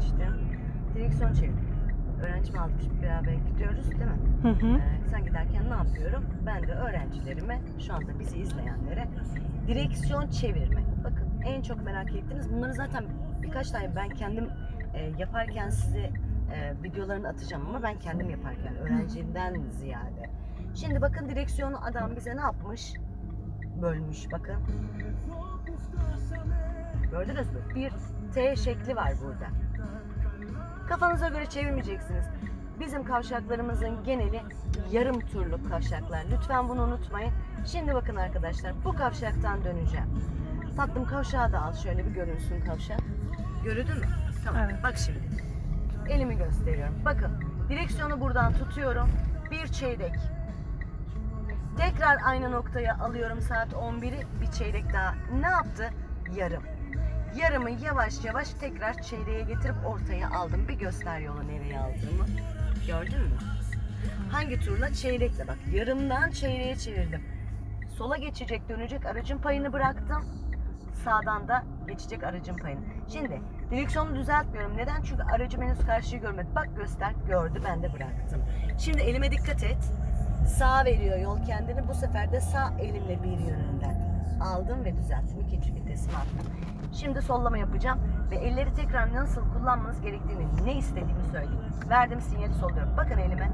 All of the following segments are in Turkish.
geçtim. Direksiyon çevir. Öğrencimi almış beraber gidiyoruz değil mi? Hı hı. Ee, sen giderken ne yapıyorum? Ben de öğrencilerime, şu anda bizi izleyenlere direksiyon çevirme. Bakın en çok merak ettiğiniz bunları zaten birkaç tane ben kendim e, yaparken size e, videolarını atacağım ama ben kendim yaparken öğrencimden ziyade. Şimdi bakın direksiyonu adam bize ne yapmış? Bölmüş bakın. Gördünüz mü? Bir T şekli var burada. Kafanıza göre çevirmeyeceksiniz. Bizim kavşaklarımızın geneli yarım turluk kavşaklar. Lütfen bunu unutmayın. Şimdi bakın arkadaşlar bu kavşaktan döneceğim. Tatlım kavşağı da al şöyle bir görünsün kavşak. Görüldü mü? Tamam. Evet. Bak şimdi. Elimi gösteriyorum. Bakın direksiyonu buradan tutuyorum. Bir çeyrek. Tekrar aynı noktaya alıyorum saat 11'i. Bir çeyrek daha. Ne yaptı? Yarım. Yarımı yavaş yavaş tekrar çeyreğe getirip ortaya aldım. Bir göster yolu nereye aldığımı. Gördün mü? Hangi turla? Çeyrekle bak. Yarımdan çeyreğe çevirdim. Sola geçecek, dönecek aracın payını bıraktım. Sağdan da geçecek aracın payını. Şimdi direksiyonu düzeltmiyorum. Neden? Çünkü aracım henüz karşıyı görmedi. Bak göster, gördü ben de bıraktım. Şimdi elime dikkat et. Sağ veriyor yol kendini. Bu sefer de sağ elimle bir yönünden aldım ve düzelttim. İkinci vitesimi attım. Şimdi sollama yapacağım ve elleri tekrar nasıl kullanmanız gerektiğini, ne istediğimi söyleyeyim. Verdim sinyali solluyorum. Bakın elime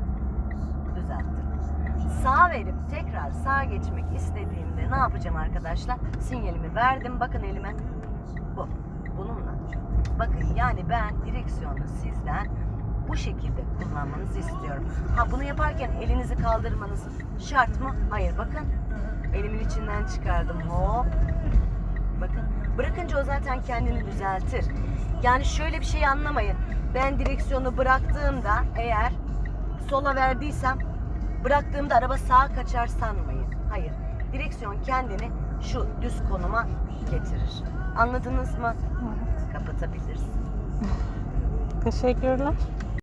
düzelttim. Sağ verip tekrar sağa geçmek istediğimde ne yapacağım arkadaşlar? Sinyalimi verdim. Bakın elime. Bu. Bununla. Bakın yani ben direksiyonu sizden bu şekilde kullanmanızı istiyorum. Ha bunu yaparken elinizi kaldırmanız şart mı? Hayır bakın. Elimin içinden çıkardım. Hop. Bakın bırakınca o zaten kendini düzeltir. Yani şöyle bir şey anlamayın. Ben direksiyonu bıraktığımda eğer sola verdiysem bıraktığımda araba sağa kaçar sanmayın. Hayır. Direksiyon kendini şu düz konuma getirir. Anladınız mı? Evet. Kapatabilirsin. Teşekkürler.